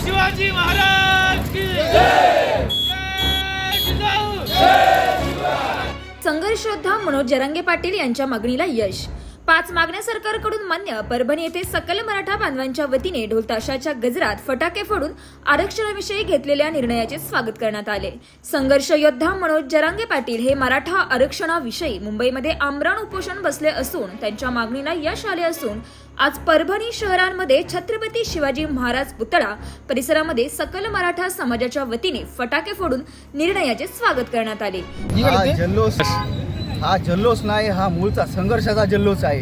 शिवाजी महाराज की जय! जिजाऊ! संघर्ष योद्धा मनोज जरांगे पाटील यांच्या मागणीला यश. पाच मागण्या सरकारकडून मान्य परभणी येथे सकल मराठा बांधवांच्या वतीने ढोलताशाच्या गजरात फटाके फोडून आरक्षणाविषयी घेतलेल्या निर्णयाचे स्वागत करण्यात आले. संघर्ष योद्धा मनोज जरांगे पाटील हे मराठा आरक्षणाविषयी मुंबईमध्ये आमरण उपोषण बसले असून त्यांच्या मागणीला यश आले असून आज परभणी शहरांमध्ये छत्रपती शिवाजी महाराज पुतळा परिसरामध्ये सकल मराठा समाजाच्या वतीने फटाके फोडून निर्णयाचे स्वागत करण्यात आले. हा जल्लोष नाही हा मूळचा संघर्षाचा जल्लोष आहे.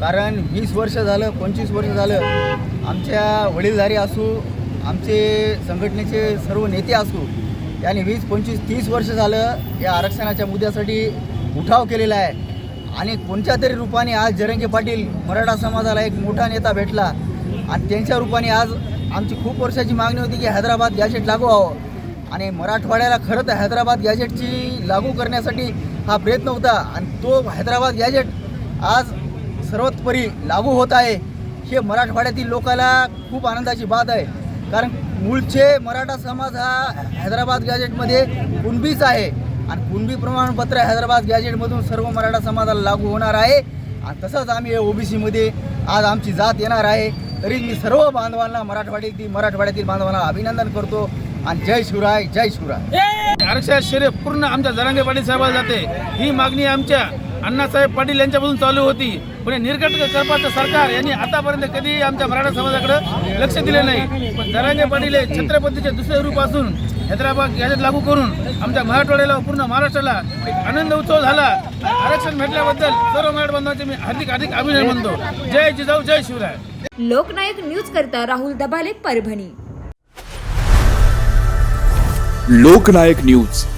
कारण वीस वर्ष झालं पंचवीस वर्ष झालं आमच्या वडीलधारी असू आमचे संघटनेचे सर्व नेते असू याने वीस पंचवीस तीस वर्ष झालं या आरक्षणाच्या मुद्द्यासाठी उठाव केलेला आहे. आणि कोणत्या तरी रूपाने आज जरंगे पाटील मराठा समाजाला एक मोठा नेता भेटला आणि त्यांच्या रूपाने आज आमची खूप वर्षाची मागणी होती की हैदराबाद गॅजेट लागू व्हावं. आणि मराठवाड्याला खरं तर हैदराबाद गॅजेटची लागू करण्यासाठी हा प्रयत्न होता आणि तो हैदराबाद गॅजेट आज सर्वतपरी लागू होत आहे. हे मराठवाड्यातील लोकाला खूप आनंदाची बात आहे. कारण मूळचे मराठा समाज हा हैदराबाद गॅजेटमध्ये कुणबीच आहे. आणि कुणबी प्रमाणपत्र हैदराबाद गॅजेटमधून सर्व मराठा समाजाला लागू होणार आहे. आणि तसंच आम्ही ओबीसीमध्ये आज आमची जात येणार आहे. तरी मी सर्व बांधवांना मराठवाड्यातील मराठवाड्यातील बांधवांना अभिनंदन करतो. आणि जय शिवराय जय शिवराय. आरक्षण श्रेय पूर्ण आमच्या जरांगे पाटील साहेबाला जाते. ही मागणी आमच्या अण्णासाहेब पाटील यांच्यापासून चालू होती. पण निर्घट निर्गट करपाचं सरकार यांनी आतापर्यंत कधीही आमच्या मराठा समाजाकडे लक्ष दिले नाही. पण जरांगे पाटील हे छत्रपतीचे दुसरे रूप असून हैदराबाद गॅजेट लागू करून आमच्या मराठवाड्याला पूर्ण महाराष्ट्राला एक आनंद उत्सव झाला. आरक्षण भेटल्याबद्दल सर्व मराठा बांधवांचे मी हार्दिक हार्दिक अभिनंदन म्हणतो जय जिजाऊ जय शिवराय. लोकनायक न्यूज करता राहुल दबाले परभणी. लोकनायक न्यूज.